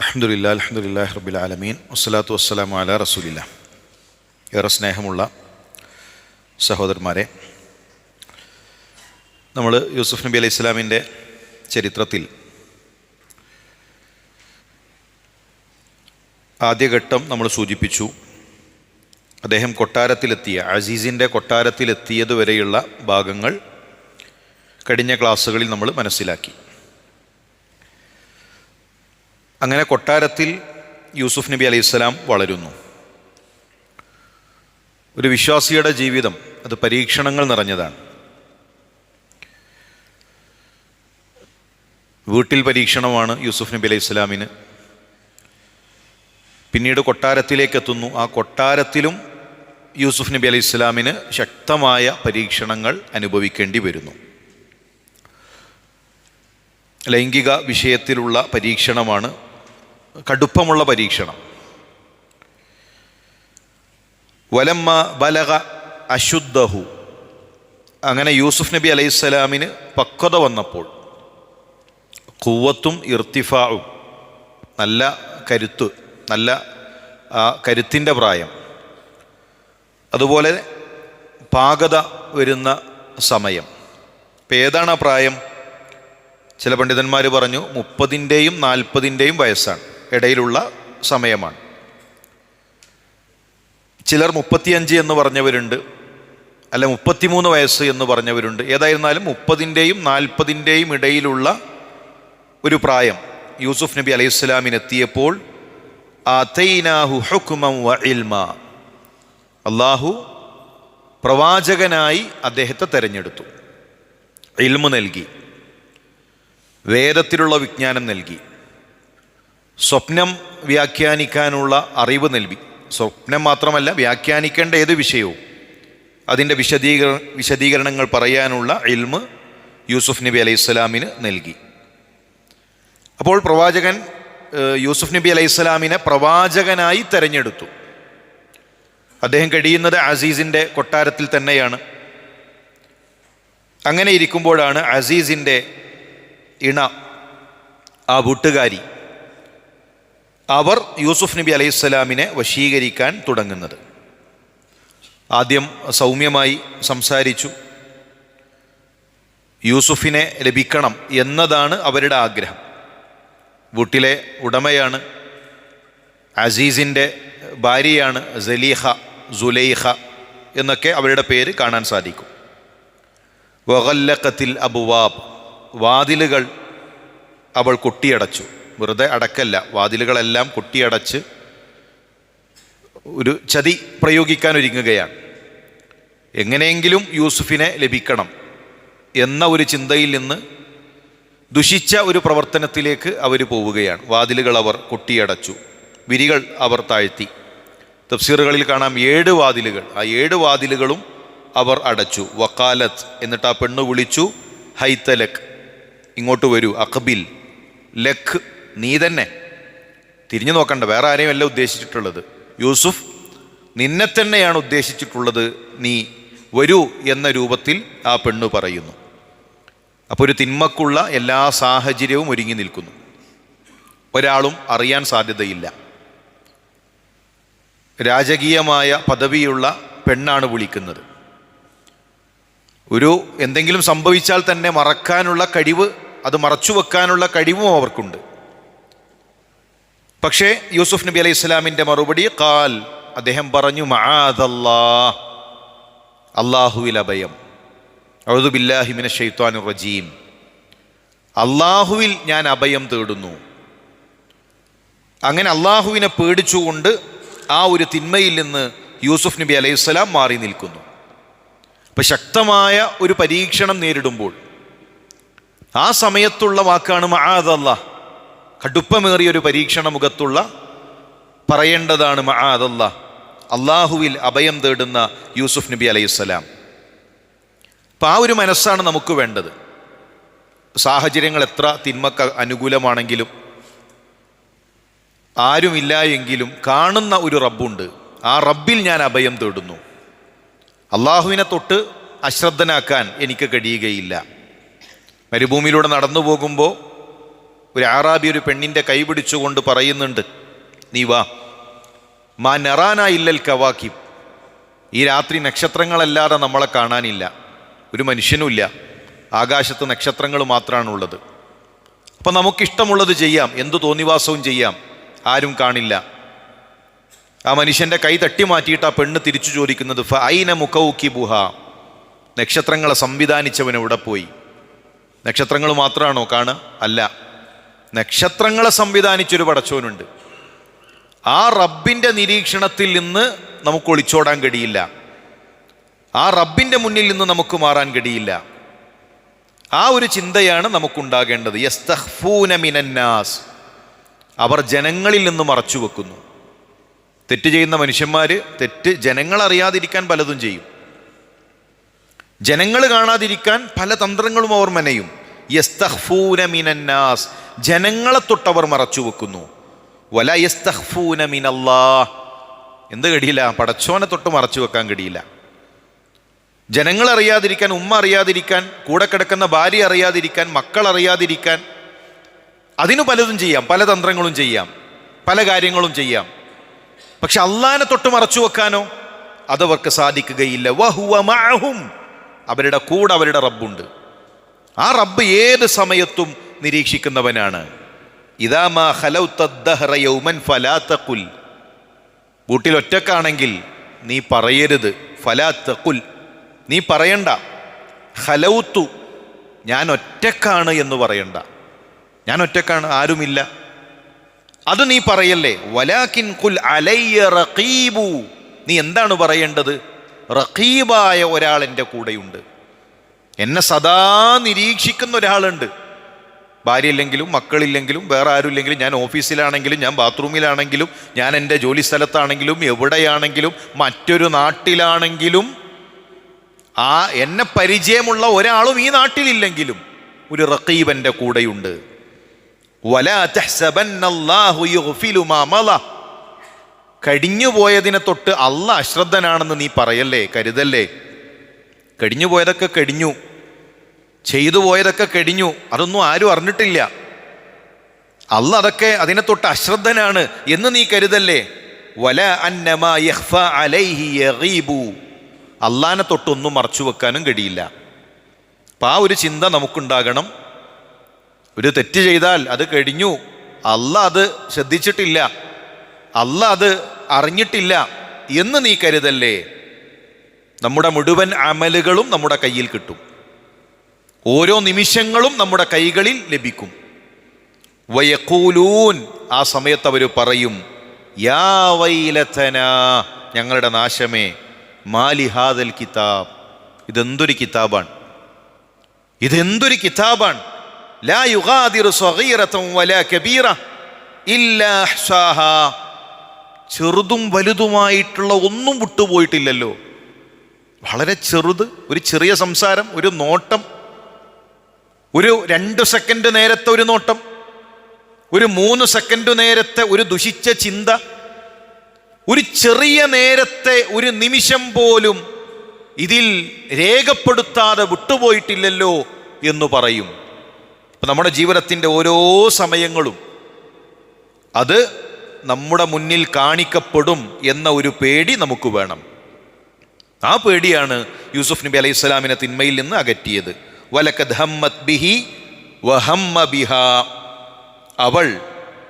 അഹമ്മദില്ല അലഹമുല്ലാ റബ്ബിൽ ആലമീൻ. വസ്സലാത്തു വസ്സലാമു അല റസൂലില്ല. ഏറെ സ്നേഹമുള്ള സഹോദരന്മാരെ നമ്മൾ യൂസുഫ് നബി അലൈഹി ഇസ്ലാമിന്റെ ചരിത്രത്തിൽ ആദ്യഘട്ടം നമ്മൾ സൂചിപ്പിച്ചു. അദ്ദേഹം കൊട്ടാരത്തിലെത്തിയ അസീസിന്റെ കൊട്ടാരത്തിലെത്തിയത് വരെയുള്ള ഭാഗങ്ങൾ കഴിഞ്ഞ ക്ലാസ്സുകളിൽ നമ്മൾ മനസ്സിലാക്കി. അങ്ങനെ കൊട്ടാരത്തിൽ യൂസുഫ് നബി അലൈഹി സ്വലാം വളരുന്നു. ഒരു വിശ്വാസിയുടെ ജീവിതം അത് പരീക്ഷണങ്ങൾ നിറഞ്ഞതാണ്. വീട്ടിൽ പരീക്ഷണമാണ് യൂസുഫ് നബി അലൈഹി സ്വലാമിന്. പിന്നീട് കൊട്ടാരത്തിലേക്ക് എത്തുന്നു. ആ കൊട്ടാരത്തിലും യൂസുഫ് നബി അലൈഹി സ്വലാമിന് ശക്തമായ പരീക്ഷണങ്ങൾ അനുഭവിക്കേണ്ടി വരുന്നു. ലൈംഗിക വിഷയത്തിലുള്ള പരീക്ഷണമാണ് കടുപ്പമുള്ള പരീക്ഷണം. വലമ്മ ബലക അശുദ്ധഹു. അങ്ങനെ യൂസുഫ് നബി അലൈഹിസ്സലാമിന് പക്വത വന്നപ്പോൾ കൂവത്തും ഇർത്തിഫാവും നല്ല കരുത്ത് നല്ല കരുത്തിന്റെ പ്രായം. അതുപോലെ പാകത വരുന്ന സമയം. ഇപ്പം ഏതാണ് ആ പ്രായം? ചില പണ്ഡിതന്മാർ പറഞ്ഞു മുപ്പതിന്റെയും നാൽപ്പതിന്റെയും വയസ്സാണ്. ഇടയിലുള്ള സമയമാണ്. ചിലർ മുപ്പത്തിയഞ്ച് എന്ന് പറഞ്ഞവരുണ്ട് അല്ല മുപ്പത്തിമൂന്ന് വയസ്സ് എന്ന് പറഞ്ഞവരുണ്ട്. ഏതായിരുന്നാലും മുപ്പതിന്റെയും നാൽപ്പതിന്റെയും ഇടയിലുള്ള ഒരു പ്രായം. യൂസുഫ് നബി അലൈഹി സ്വലാമിനെത്തിയപ്പോൾ അള്ളാഹു പ്രവാചകനായി അദ്ദേഹത്തെ തെരഞ്ഞെടുത്തു. ഇൽമു നൽകി. വേദത്തിലുള്ള വിജ്ഞാനം നൽകി. സ്വപ്നം വ്യാഖ്യാനിക്കാനുള്ള അറിവ് നൽകി. സ്വപ്നം മാത്രമല്ല വ്യാഖ്യാനിക്കേണ്ട ഏത് വിഷയവും. അതിന്റെ വിശദീകര വിശദീകരണങ്ങൾ പറയാനുള്ള ഇൽമ് യൂസുഫ് നബി അലൈഹി സ്വലാമിന് നൽകി. അപ്പോൾ പ്രവാചകൻ യൂസുഫ് നബി അലൈഹി സ്വലാമിനെ പ്രവാചകനായി തെരഞ്ഞെടുത്തു. അദ്ദേഹം കഴിയുന്നത് അസീസിന്റെ കൊട്ടാരത്തിൽ തന്നെയാണ്. അങ്ങനെ ഇരിക്കുമ്പോഴാണ് അസീസിന്റെ ഇണ ആ വീട്ടുകാരി അവർ യൂസുഫ് നബി അലൈഹി സ്വലാമിനെ വശീകരിക്കാൻ തുടങ്ങുന്നത്. ആദ്യം സൗമ്യമായി സംസാരിച്ചു. യൂസുഫിനെ ലഭിക്കണം എന്നതാണ് അവരുടെ ആഗ്രഹം. വീട്ടിലെ ഉടമയാണ്. അസീസിന്റെ ഭാര്യയാണ് സലീഹ സുലൈഹ എന്നൊക്കെ അവരുടെ പേര് കാണാൻ സാധിക്കും. വകല്ലക്കത്തിൽ അബുവാബ് വാതിലുകൾ അവൾ കൊട്ടിയടച്ചു. വെറുതെ അടക്കല്ല. വാതിലുകളെല്ലാം കൊട്ടിയടച്ച് ഒരു ചതി പ്രയോഗിക്കാൻ ഒരുങ്ങുകയാണ് എങ്ങനെയെങ്കിലും യൂസുഫിനെ ലഭിക്കണം എന്ന ഒരു ചിന്തയിൽ നിന്ന് ദുഷിച്ച ഒരു പ്രവർത്തനത്തിലേക്ക് അവർ പോവുകയാണ്. വാതിലുകൾ അവർ കൊട്ടിയടച്ചു. വിരികൾ അവർ താഴ്ത്തി. തഫ്സീറുകളിൽ കാണാം ഏഴ് വാതിലുകൾ. ആ ഏഴ് വാതിലുകളും അവർ അടച്ചു. വക്കാലത്ത് എന്നിട്ട് ആ പെണ്ണ് വിളിച്ചു ഹൈത്തലക് ഇങ്ങോട്ട് വരൂ അഖബിൽ ലഖ് നീ തന്നെ. തിരിഞ്ഞു നോക്കണ്ട വേറെ ആരെയും അല്ല ഉദ്ദേശിച്ചിട്ടുള്ളത്. യൂസുഫ് നിന്നെ തന്നെയാണ് ഉദ്ദേശിച്ചിട്ടുള്ളത് നീ വരൂ എന്ന രൂപത്തിൽ ആ പെണ്ണ് പറയുന്നു. അപ്പോൾ ഒരു തിന്മക്കുള്ള എല്ലാ സാഹചര്യവും ഒരുങ്ങി നിൽക്കുന്നു. ഒരാളും അറിയാൻ സാധ്യതയില്ല. രാജകീയമായ പദവിയുള്ള പെണ്ണാണ് വിളിക്കുന്നത്. ഒരു എന്തെങ്കിലും സംഭവിച്ചാൽ തന്നെ മറക്കാനുള്ള കഴിവ് അത് മറച്ചു വെക്കാനുള്ള കഴിവും അവർക്കുണ്ട്. പക്ഷേ യൂസുഫ് നബി അലൈഹി ഇസ്ലാമിന്റെ മറുപടി കാൽ അദ്ദേഹം പറഞ്ഞു മഹാദല്ലാ അള്ളാഹുവിൽ അഭയം. അഴുതുബില്ലാഹിമിന ഷെയ്ത്താനു റജീം. അള്ളാഹുവിൽ ഞാൻ അഭയം തേടുന്നു. അങ്ങനെ അള്ളാഹുവിനെ പേടിച്ചുകൊണ്ട് ആ ഒരു തിന്മയിൽ നിന്ന് യൂസുഫ് നബി അലൈഹി സ്വലാം മാറി നിൽക്കുന്നു. അപ്പം ശക്തമായ ഒരു പരീക്ഷണം നേരിടുമ്പോൾ ആ സമയത്തുള്ള വാക്കാണ് മഹാദല്ല കടുപ്പമേറിയ ഒരു പരീക്ഷണ മുഖത്തുള്ള പറയേണ്ടതാണ് മഹാദല്ല അള്ളാഹുവിൽ അഭയം തേടുന്ന യൂസുഫ് നബി അലൈഹിസ്സലാം അപ്പം ആ ഒരു മനസ്സാണ് നമുക്ക് വേണ്ടത്. സാഹചര്യങ്ങൾ എത്ര തിന്മക്ക് അനുകൂലമാണെങ്കിലും ആരുമില്ല എങ്കിലും കാണുന്ന ഒരു റബ്ബുണ്ട്. ആ റബ്ബിൽ ഞാൻ അഭയം തേടുന്നു. അള്ളാഹുവിനെ തൊട്ട് അശ്രദ്ധനാക്കാൻ എനിക്ക് കഴിയുകയില്ല. മരുഭൂമിയിലൂടെ നടന്നു പോകുമ്പോൾ ഒരു ആറാബി ഒരു പെണ്ണിന്റെ കൈ പിടിച്ചുകൊണ്ട് പറയുന്നുണ്ട് നീ വാ. മാ നെറാന ഇല്ലൽ കവാക്കി ഈ രാത്രി നക്ഷത്രങ്ങളല്ലാതെ നമ്മളെ കാണാനില്ല. ഒരു മനുഷ്യനുമില്ല. ആകാശത്ത് നക്ഷത്രങ്ങൾ മാത്രമാണുള്ളത്. അപ്പം നമുക്കിഷ്ടമുള്ളത് ചെയ്യാം. എന്തു തോന്നിവാസവും ചെയ്യാം. ആരും കാണില്ല. ആ മനുഷ്യന്റെ കൈ തട്ടി മാറ്റിയിട്ട് ആ പെണ്ണ് തിരിച്ചു ചോദിക്കുന്നത് ഫ ഐന മുഖൗക്കി ബുഹ നക്ഷത്രങ്ങളെ സംവിധാനിച്ചവൻ എവിടെ പോയി? നക്ഷത്രങ്ങൾ മാത്രമാണോ കാണുക? അല്ല. നക്ഷത്രങ്ങളെ സംവിധാനിച്ചൊരു പടച്ചോനുണ്ട്. ആ റബ്ബിന്റെ നിരീക്ഷണത്തിൽ നിന്ന് നമുക്ക് ഒളിച്ചോടാൻ കഴിയില്ല. ആ റബ്ബിന്റെ മുന്നിൽ നിന്ന് നമുക്ക് മാറാൻ കഴിയില്ല. ആ ഒരു ചിന്തയാണ് നമുക്കുണ്ടാകേണ്ടത്. യസ്തഹ്ഫൂന മിനന്നാസ് അവർ ജനങ്ങളിൽ നിന്ന് മറച്ചു വെക്കുന്നു. തെറ്റ് ചെയ്യുന്ന മനുഷ്യന്മാർ തെറ്റ് ജനങ്ങൾ അറിയാതിരിക്കാൻ പലതും ചെയ്യും. ജനങ്ങൾ കാണാതിരിക്കാൻ പല തന്ത്രങ്ങളും അവർ മെനയും. യസ്തഹ്ഫൂന മിനന്നാസ് ജനങ്ങളെ തൊട്ടവർ മറച്ചു വെക്കുന്നു. എന്ത് കഴിയില്ല പടച്ചോനെ തൊട്ട് മറച്ചു വെക്കാൻ കഴിയില്ല ജനങ്ങൾ അറിയാതിരിക്കാൻ ഉമ്മ അറിയാതിരിക്കാൻ കൂടെ കിടക്കുന്ന ഭാര്യ അറിയാതിരിക്കാൻ മക്കൾ അറിയാതിരിക്കാൻ അതിനു പലതും ചെയ്യാം. പല തന്ത്രങ്ങളും ചെയ്യാം. പല കാര്യങ്ങളും ചെയ്യാം. പക്ഷെ അള്ളാനെ തൊട്ട് മറച്ചു വെക്കാനോ അതവർക്ക് സാധിക്കുകയില്ല. വഹുവ അവരുടെ കൂടെ അവരുടെ റബ്ബുണ്ട്. ആ റബ്ബ് ഏത് സമയത്തും നിരീക്ഷിക്കുന്നവനാണ്. ഇതാമാ വീട്ടിൽ ഒറ്റക്കാണെങ്കിൽ നീ പറയരുത് ഫലാത്തക്കുൽ നീ പറയണ്ട ഹലൗത്തു ഞാൻ ഒറ്റക്കാണ് എന്ന് പറയണ്ട. ഞാൻ ഒറ്റക്കാണ് ആരുമില്ല. അത് നീ പറയല്ലേ? വലാക്കിൻ കുൽ അലയ്യ റഖീബു. നീ എന്താണ് പറയേണ്ടത്? റഖീബായ ഒരാൾ എന്റെ കൂടെയുണ്ട്. എന്നെ സദാ നിരീക്ഷിക്കുന്ന ഒരാളുണ്ട്. ഭാര്യയില്ലെങ്കിലും മക്കളില്ലെങ്കിലും വേറെ ആരുമില്ലെങ്കിലും ഞാൻ ഓഫീസിലാണെങ്കിലും ഞാൻ ബാത്റൂമിലാണെങ്കിലും ഞാൻ എന്റെ ജോലി സ്ഥലത്താണെങ്കിലും എവിടെയാണെങ്കിലും മറ്റൊരു നാട്ടിലാണെങ്കിലും ആ എന്നെ പരിചയമുള്ള ഒരാളും ഈ നാട്ടിലില്ലെങ്കിലും ഒരു റക്കീബന്റെ കൂടെയുണ്ട്. വലാ തഹ്സബന്നല്ലാഹു യുഗ്ഫിലു മാ മള. കഴിഞ്ഞു പോയതിനെ തൊട്ട് അല്ല അശ്രദ്ധനാണെന്ന് നീ പറയല്ലേ കരുതല്ലേ? കഴിഞ്ഞു പോയതൊക്കെ കഴിഞ്ഞു ചെയ്തു പോയതൊക്കെ കഴിഞ്ഞു അതൊന്നും ആരും അറിഞ്ഞിട്ടില്ല. അല്ല അതൊക്കെ അതിനെ തൊട്ട് അശ്രദ്ധനാണ് എന്ന് നീ കരുതല്ലേ? വല അന്നമാ അലൈഹി യഗീബു. അള്ളാനെ തൊട്ടൊന്നും മറച്ചു വെക്കാനും കഴിയില്ല അപ്പം ആ ഒരു ചിന്ത നമുക്കുണ്ടാകണം. ഒരു തെറ്റ് ചെയ്താൽ അത് കഴിഞ്ഞു അല്ല അത് ശ്രദ്ധിച്ചിട്ടില്ല. അല്ല അത് അറിഞ്ഞിട്ടില്ല എന്ന് നീ കരുതല്ലേ? നമ്മുടെ മുഴുവൻ അമലുകളും നമ്മുടെ കയ്യിൽ കിട്ടും. ഓരോ നിമിഷങ്ങളും നമ്മുടെ കൈകളിൽ ലഭിക്കും. വയക്കൂലൂൻ ആ സമയത്ത് അവർ പറയും യാ വൈലത്തന ഞങ്ങളുടെ നാശമേ മാലിഹാദൽ കിതാബ്. ഇതെന്തൊരു കിതാബാണ്? ഇതെന്തൊരു കിതാബാണ്? ലാ വലാ കബീറ ചെറുതും വലുതുമായിട്ടുള്ള ഒന്നും വിട്ടുപോയിട്ടില്ലല്ലോ. വളരെ ചെറുത് ഒരു ചെറിയ സംസാരം ഒരു നോട്ടം ഒരു രണ്ട് സെക്കൻഡ് നേരത്തെ ഒരു നോട്ടം ഒരു മൂന്ന് സെക്കൻഡ് നേരത്തെ ഒരു ദുഷിച്ച ചിന്ത ഒരു ചെറിയ നേരത്തെ ഒരു നിമിഷം പോലും ഇതിൽ രേഖപ്പെടുത്താതെ വിട്ടുപോയിട്ടില്ലല്ലോ എന്ന് പറയും. അപ്പം നമ്മുടെ ജീവിതത്തിന്റെ ഓരോ സമയങ്ങളും അത് നമ്മുടെ മുന്നിൽ കാണിക്കപ്പെടും എന്ന ഒരു പേടി നമുക്ക് വേണം. ആ പേടിയാണ് യൂസുഫ് നബി അലൈഹി സ്വലാമിനെ തിന്മയിൽ നിന്ന് അകറ്റിയത്. വലക്കത് ഹമ്മത് ബിഹി വഹമ്മ ബിഹ. അവൾ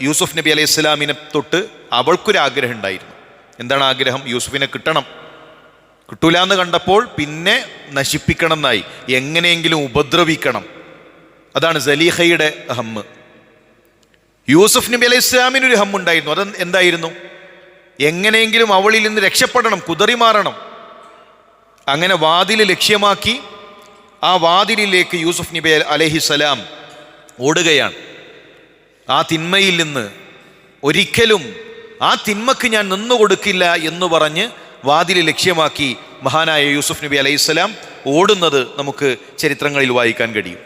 യൂസുഫ് നബി അലൈഹി സ്വലാമിനെ തൊട്ട് അവൾക്കൊരാഗ്രഹം ഉണ്ടായിരുന്നു. എന്താണ് ആഗ്രഹം? യൂസുഫിനെ കിട്ടണം. കിട്ടൂല എന്ന് കണ്ടപ്പോൾ പിന്നെ നശിപ്പിക്കണം എന്നായി. എങ്ങനെയെങ്കിലും ഉപദ്രവിക്കണം. അതാണ് സലീഹയുടെ ഹമ്മ് യൂസുഫ് നബി അലൈഹി സ്വലാമിനൊരു ഒരു ഹമ്മുണ്ടായിരുന്നു അത് എന്തായിരുന്നു? എങ്ങനെയെങ്കിലും അവളിൽ നിന്ന് രക്ഷപ്പെടണം കുതറി മാറണം. അങ്ങനെ വാതിൽ ലക്ഷ്യമാക്കി ആ വാതിലിലേക്ക് യൂസുഫ് നബി അലഹിസലാം ഓടുകയാണ്. ആ തിന്മയിൽ നിന്ന് ഒരിക്കലും ആ തിന്മക്ക് ഞാൻ നിന്നു കൊടുക്കില്ല എന്ന് പറഞ്ഞ് വാതിൽ ലക്ഷ്യമാക്കി മഹാനായ യൂസുഫ് നബി അലൈഹിസ്സലാം ഓടുന്നത് നമുക്ക് ചരിത്രങ്ങളിൽ വായിക്കാൻ കഴിയും.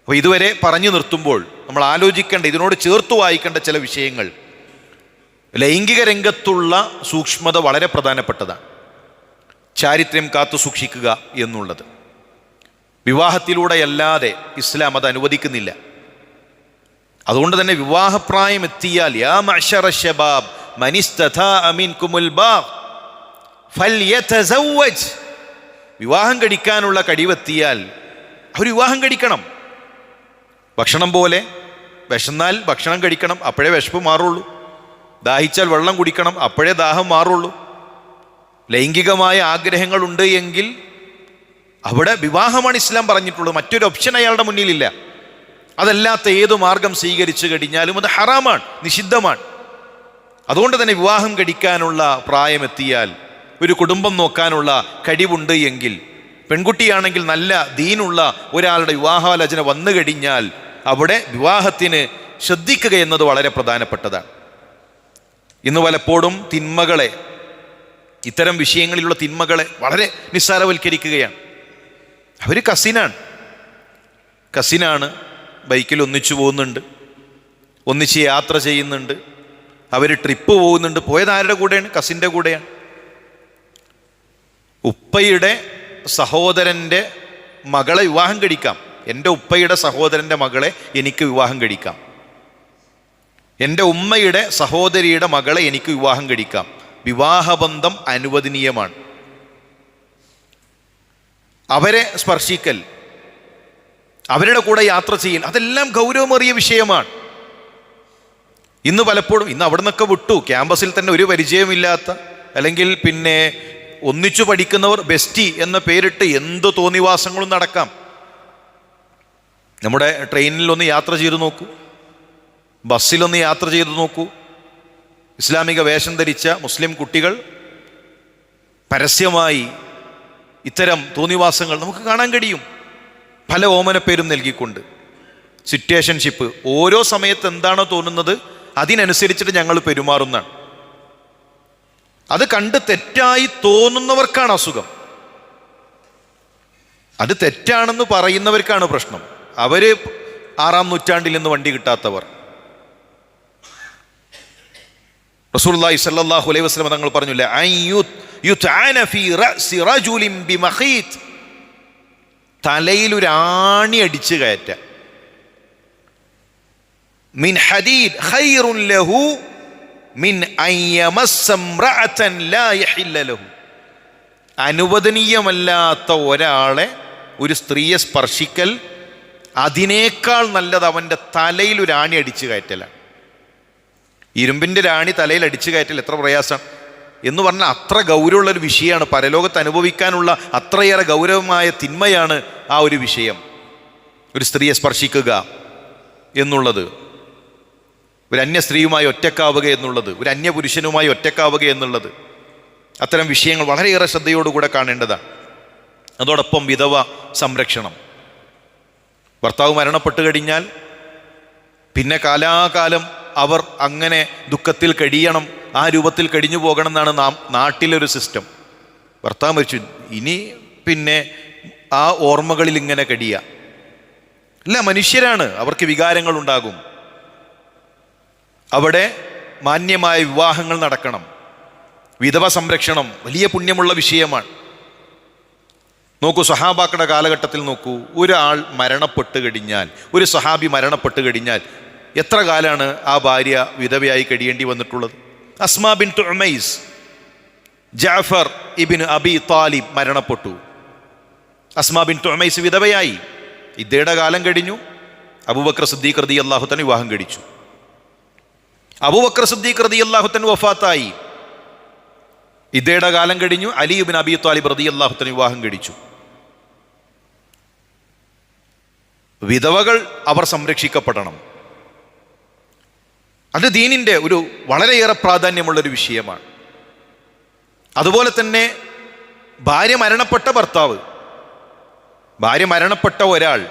അപ്പോൾ ഇതുവരെ പറഞ്ഞു നിർത്തുമ്പോൾ നമ്മൾ ആലോചിക്കേണ്ട ഇതിനോട് ചേർത്ത് വായിക്കേണ്ട ചില വിഷയങ്ങൾ ലൈംഗിക രംഗത്തുള്ള സൂക്ഷ്മത വളരെ പ്രധാനപ്പെട്ടതാണ്. ചാരിത്രം കാത്തു സൂക്ഷിക്കുക എന്നുള്ളത്. വിവാഹത്തിലൂടെയല്ലാതെ ഇസ്ലാം അത് അനുവദിക്കുന്നില്ല. അതുകൊണ്ട് തന്നെ വിവാഹപ്രായം എത്തിയാൽ യാ മഷറ ഷബാബ് വിവാഹം കഴിക്കാനുള്ള കഴിവെത്തിയാൽ അവർ വിവാഹം കഴിക്കണം. ഭക്ഷണം പോലെ വിശന്നാൽ ഭക്ഷണം കഴിക്കണം അപ്പോഴേ വിശപ്പ് മാറുള്ളൂ. ദാഹിച്ചാൽ വെള്ളം കുടിക്കണം അപ്പോഴേ ദാഹം മാറുള്ളൂ. ലൈംഗികമായ ആഗ്രഹങ്ങളുണ്ട് എങ്കിൽ അവിടെ വിവാഹമാണ് ഇസ്ലാം പറഞ്ഞിട്ടുള്ളത്. മറ്റൊരു ഓപ്ഷൻ അയാളുടെ മുന്നിലില്ല. അതല്ലാത്ത ഏത് മാർഗം സ്വീകരിച്ചു കഴിഞ്ഞാലും അത് ഹറാമാണ് നിഷിദ്ധമാണ്. അതുകൊണ്ട് തന്നെ വിവാഹം കഴിക്കാനുള്ള പ്രായമെത്തിയാൽ ഒരു കുടുംബം നോക്കാനുള്ള കഴിവുണ്ട് എങ്കിൽ പെൺകുട്ടിയാണെങ്കിൽ നല്ല ദീനുള്ള ഒരാളുടെ വിവാഹാലോചന വന്നു കഴിഞ്ഞാൽ അവിടെ വിവാഹത്തിന് ശ്രദ്ധിക്കുക എന്നത് വളരെ പ്രധാനപ്പെട്ടതാണ്. ഇന്ന് പലപ്പോഴും തിന്മകളെ ഇത്തരം വിഷയങ്ങളിലുള്ള തിന്മകളെ വളരെ നിസ്സാരവൽക്കരിക്കുകയാണ്. അവർ കസിനാണ്. കസിനാണ് ബൈക്കിൽ ഒന്നിച്ചു പോകുന്നുണ്ട് ഒന്നിച്ച് യാത്ര ചെയ്യുന്നുണ്ട്. അവർ ട്രിപ്പ് പോകുന്നുണ്ട്. പോയത് ആരുടെ കൂടെയാണ്? കസിന്റെ കൂടെയാണ്. ഉപ്പയുടെ സഹോദരന്റെ മകളെ വിവാഹം കഴിക്കാം. എന്റെ ഉപ്പയുടെ സഹോദരന്റെ മകളെ എനിക്ക് വിവാഹം കഴിക്കാം. എന്റെ ഉമ്മയുടെ സഹോദരിയുടെ മകളെ എനിക്ക് വിവാഹം കഴിക്കാം. വിവാഹബന്ധം അനുവദനീയമാണ്. അവരെ സ്പർശിക്കൽ അവരുടെ കൂടെ യാത്ര ചെയ്യൽ അതെല്ലാം ഗൗരവമേറിയ വിഷയമാണ്. ഇന്ന് പലപ്പോഴും ഇന്ന് അവിടെ നിന്നൊക്കെ വിട്ടു. ക്യാമ്പസിൽ തന്നെ ഒരു പരിചയമില്ലാത്ത അല്ലെങ്കിൽ പിന്നെ ഒന്നിച്ചു പഠിക്കുന്നവർ ബെസ്റ്റി എന്ന പേരിട്ട് എന്ത് തോന്നിവാസങ്ങളും നടക്കാം. നമ്മുടെ ട്രെയിനിൽ ഒന്ന് യാത്ര ചെയ്തു നോക്കൂ. ബസ്സിലൊന്ന് യാത്ര ചെയ്തു നോക്കൂ. ഇസ്ലാമിക വേഷം ധരിച്ച മുസ്ലിം കുട്ടികൾ പരസ്യമായി ഇത്തരം തോന്നിവാസങ്ങൾ നമുക്ക് കാണാൻ കഴിയും. പല ഓമന പേരും നൽകിക്കൊണ്ട്. സിറ്റുവേഷൻഷിപ്പ് ഓരോ സമയത്ത് എന്താണോ തോന്നുന്നത് അതിനനുസരിച്ചിട്ട് ഞങ്ങൾ പെരുമാറുന്നതാണ്. അത് കണ്ട് തെറ്റായി തോന്നുന്നവർക്കാണ് അസുഖം. അത് തെറ്റാണെന്ന് പറയുന്നവർക്കാണ് പ്രശ്നം. അവർ ആറാം നൂറ്റാണ്ടിൽ നിന്ന് വണ്ടി കിട്ടാത്തവർ. റസൂലുള്ളാഹി സല്ലാഹു അലൈഹി വസല്ലം തങ്ങൾ പറഞ്ഞില്ലേ തലയിൽ ഒരു ആണി അടിച്ചു കയറ്റ. മിൻ ഹദീദ് ഖൈറുൻ ലഹു മിൻ ലാ യഹില്ല ലഹു. അനുവദനീയമല്ലാത്ത ഒരാളെ ഒരു സ്ത്രീയെ സ്പർശിക്കൽ അതിനേക്കാൾ നല്ലത് അവന്റെ തലയിൽ ഒരു ആണി അടിച്ചു കയറ്റലാണ്. ഇരുമ്പിന്റെ രാണി തലയിൽ അടിച്ചു കയറ്റൽ എത്ര പ്രയാസം എന്ന് പറഞ്ഞാൽ അത്ര ഗൗരവമുള്ള ഒരു വിഷയമാണ്. പരലോകത്ത് അനുഭവിക്കാനുള്ള അത്രയേറെ ഗൗരവമായ തിന്മയാണ് ആ ഒരു വിഷയം. ഒരു സ്ത്രീയെ സ്പർശിക്കുക എന്നുള്ളത്. ഒരു അന്യ സ്ത്രീയുമായി ഒറ്റക്കാവുക എന്നുള്ളത്. ഒരു അന്യ പുരുഷനുമായി ഒറ്റക്കാവുക എന്നുള്ളത്. അത്തരം വിഷയങ്ങൾ വളരെയേറെ ശ്രദ്ധയോടുകൂടെ കാണേണ്ടതാണ്. അതോടൊപ്പം വിധവ സംരക്ഷണം. ഭർത്താവ് മരണപ്പെട്ടു കഴിഞ്ഞാൽ പിന്നെ കാലാകാലം അവർ അങ്ങനെ ദുഃഖത്തിൽ കഴിയണം ആ രൂപത്തിൽ കഴിഞ്ഞു പോകണം എന്നാണ് നാം നാട്ടിലൊരു സിസ്റ്റം ഭർത്താവ് മരിച്ചു. ഇനി പിന്നെ ആ ഓർമ്മകളിൽ ഇങ്ങനെ കഴിയുക അല്ല മനുഷ്യരാണ്. അവർക്ക് വികാരങ്ങൾ ഉണ്ടാകും. അവിടെ മാന്യമായ വിവാഹങ്ങൾ നടക്കണം. വിധവ സംരക്ഷണം വലിയ പുണ്യമുള്ള വിഷയമാണ്. നോക്കൂ സഹാബാക്കളുടെ കാലഘട്ടത്തിൽ നോക്കൂ. ഒരാൾ മരണപ്പെട്ട് കഴിഞ്ഞാൽ ഒരു സഹാബി മരണപ്പെട്ട് കഴിഞ്ഞാൽ എത്ര കാലമാണ് ആ ഭാര്യ വിധവയായി കഴിയേണ്ടി വന്നിട്ടുള്ളത്? Asma bin Umais Jafar ibn Abi Talib മരണപ്പെട്ടു. Asma bin തുമൈസ് വിധവയായി. ഇദ്ദേഹയുടെ കാലം കഴിഞ്ഞു. അബൂബക്കർ സിദ്ദീഖ് റതി അള്ളാഹുത്തൻ വിവാഹം കഴിച്ചു. അബൂബക്കർ സിദ്ദീഖ് റതി അള്ളാഹുത്തൻ വഫാത്തായി. ഇദ്ദേഹയുടെ കാലം കഴിഞ്ഞു. അലി അലിബിൻ അബി താലിബ് റതി അള്ളാഹുത്തൻ വിവാഹം കഴിച്ചു. വിധവകൾ അവർ സംരക്ഷിക്കപ്പെടണം. അത് ദീനിന്റെ ഒരു വളരെയേറെ പ്രാധാന്യമുള്ളൊരു വിഷയമാണ്. അതുപോലെ തന്നെ ഭാര്യ മരണപ്പെട്ട ഭർത്താവ് ഭാര്യ മരണപ്പെട്ട ഒരാൾ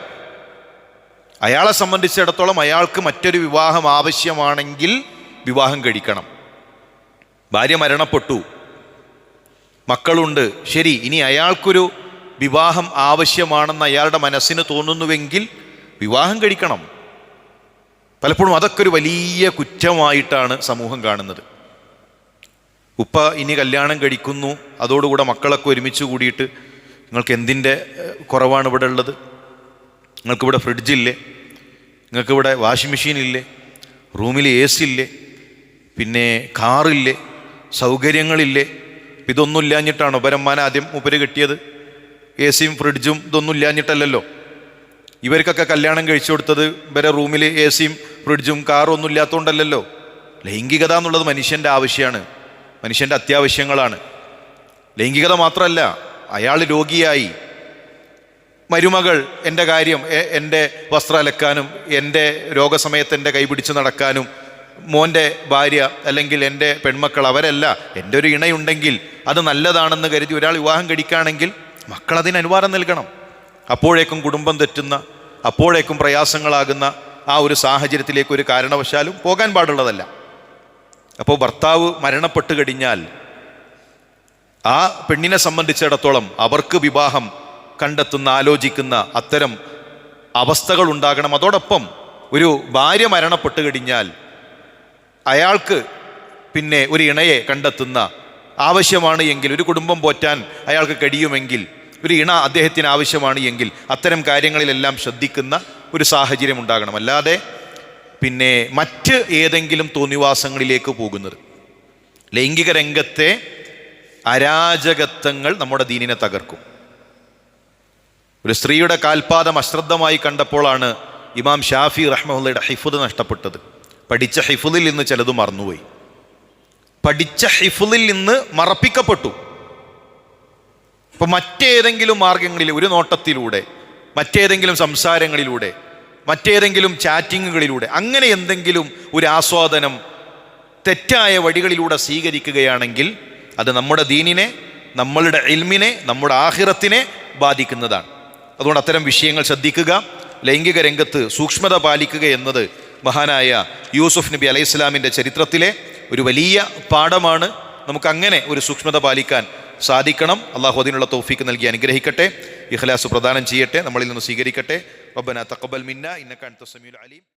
അയാളെ സംബന്ധിച്ചിടത്തോളം അയാൾക്ക് മറ്റൊരു വിവാഹം ആവശ്യമാണെങ്കിൽ വിവാഹം കഴിക്കണം. ഭാര്യ മരണപ്പെട്ടു. മക്കളുണ്ട്. ശരി ഇനി അയാൾക്കൊരു വിവാഹം ആവശ്യമാണെന്ന് അയാളുടെ മനസ്സിന് തോന്നുന്നുവെങ്കിൽ വിവാഹം കഴിക്കണം. പലപ്പോഴും അതൊക്കെ ഒരു വലിയ കുറ്റമായിട്ടാണ് സമൂഹം കാണുന്നത്. ഉപ്പ ഇനി കല്യാണം കഴിക്കുന്നു അതോടുകൂടെ മക്കളൊക്കെ ഒരുമിച്ച് കൂടിയിട്ട് നിങ്ങൾക്ക് എന്തിന്റെ കുറവാണ് ഇവിടെ ഉള്ളത്? നിങ്ങൾക്കിവിടെ ഫ്രിഡ്ജില്ലേ? നിങ്ങൾക്കിവിടെ വാഷിംഗ് മെഷീൻ ഇല്ലേ റൂമിൽ എ സി ഇല്ലേ പിന്നെ കാറില്ലേ? സൗകര്യങ്ങളില്ലേ? ഇതൊന്നും ഇല്ലാഞ്ഞിട്ടാണോ? പരമ്മാൻ ആദ്യം ഉപരി കിട്ടിയത്. എ സിയും ഫ്രിഡ്ജും ഇതൊന്നും ഇല്ലാഞ്ഞിട്ടല്ലല്ലോ? ഇവർക്കൊക്കെ കല്യാണം കഴിച്ചു കൊടുത്തത് ഇവരെ റൂമിൽ എ സിയും ഫ്രിഡ്ജും കാറും ഒന്നും ഇല്ലാത്തതുകൊണ്ടല്ലല്ലോ ലൈംഗികത എന്നുള്ളത് മനുഷ്യന്റെ ആവശ്യമാണ് മനുഷ്യന്റെ അത്യാവശ്യങ്ങളാണ്. ലൈംഗികത മാത്രമല്ല അയാൾ രോഗിയായി. മരുമകൾ എന്റെ കാര്യം എന്റെ വസ്ത്രം അലക്കാനും എന്റെ രോഗസമയത്ത് എന്റെ കൈപിടിച്ച് നടക്കാനും മോന്റെ ഭാര്യ അല്ലെങ്കിൽ എന്റെ പെൺമക്കൾ അവരല്ല എന്റെ ഒരു ഇണയുണ്ടെങ്കിൽ അത് നല്ലതാണെന്ന് കരുതി ഒരാൾ വിവാഹം കഴിക്കുകയാണെങ്കിൽ മക്കൾ അതിന് അനുവാദം നൽകണം. അപ്പോഴേക്കും കുടുംബം തെറ്റുന്ന അപ്പോഴേക്കും പ്രയാസങ്ങളാകുന്ന ആ ഒരു സാഹചര്യത്തിലേക്ക് ഒരു കാരണവശാലും പോകാൻ പാടുള്ളതല്ല. അപ്പോൾ ഭർത്താവ് മരണപ്പെട്ട് കഴിഞ്ഞാൽ ആ പെണ്ണിനെ സംബന്ധിച്ചിടത്തോളം അവർക്ക് വിവാഹം കണ്ടെത്തുന്ന ആലോചിക്കുന്ന അത്തരം അവസ്ഥകൾ ഉണ്ടാകണം. അതോടൊപ്പം ഒരു ഭാര്യ മരണപ്പെട്ട് കഴിഞ്ഞാൽ അയാൾക്ക് പിന്നെ ഒരു ഇണയെ കണ്ടെത്തുന്ന ആവശ്യമാണ് എങ്കിൽ ഒരു കുടുംബം പോറ്റാൻ അയാൾക്ക് കഴിയുമെങ്കിൽ ഒരു ഇണ അദ്ദേഹത്തിന് ആവശ്യമാണ് എങ്കിൽ അത്തരം കാര്യങ്ങളിലെല്ലാം ശ്രദ്ധിക്കുന്ന ഒരു സാഹചര്യം ഉണ്ടാകണം. അല്ലാതെ പിന്നെ മറ്റ് ഏതെങ്കിലും തോന്നിവാസങ്ങളിലേക്ക് പോകുന്നത്. ലൈംഗിക രംഗത്തെ അരാജകത്വങ്ങൾ നമ്മുടെ ദീനിനെ തകർക്കും. ഒരു സ്ത്രീയുടെ കാൽപാദം അശ്രദ്ധമായി കണ്ടപ്പോഴാണ് ഇമാം ഷാഫി റഹ്മുള്ളയുടെ ഹിഫുദ് നഷ്ടപ്പെട്ടത്. പഠിച്ച ഹിഫുദിൽ നിന്ന് ചിലത് മറന്നുപോയി. പഠിച്ച ഹിഫുദിൽ നിന്ന് മറപ്പിക്കപ്പെട്ടു. ഇപ്പൊ മറ്റേതെങ്കിലും മാർഗങ്ങളിൽ ഒരു നോട്ടത്തിലൂടെ മറ്റേതെങ്കിലും സംസാരങ്ങളിലൂടെ മറ്റേതെങ്കിലും ചാറ്റിങ്ങുകളിലൂടെ അങ്ങനെ എന്തെങ്കിലും ഒരു ആസ്വാദനം തെറ്റായ വഴികളിലൂടെ സ്വീകരിക്കുകയാണെങ്കിൽ അത് നമ്മുടെ ദീനിനെ നമ്മളുടെ എൽമിനെ നമ്മുടെ ആഹിറത്തിനെ ബാധിക്കുന്നതാണ്. അതുകൊണ്ട് അത്തരം വിഷയങ്ങൾ ശ്രദ്ധിക്കുക. ലൈംഗിക രംഗത്ത് സൂക്ഷ്മത പാലിക്കുക എന്നത് മഹാനായ യൂസുഫ് നബി അലൈഹി ഇസ്ലാമിന്റെ ചരിത്രത്തിലെ ഒരു വലിയ പാഠമാണ്. നമുക്കങ്ങനെ ഒരു സൂക്ഷ്മത പാലിക്കാൻ സാധിക്കണം. അള്ളാഹു അതിനുള്ള തോഫിക്ക് നൽകി അനുഗ്രഹിക്കട്ടെ. ഇഖ്ലാസ് പ്രദാനം ചെയ്യട്ടെ. നമ്മളിൽ നിന്ന് സ്വീകരിക്കട്ടെ. റബ്ബന തക്കബൽ മിന്ന. ഇന്നക്കാൻ തസമീൽ അലീം.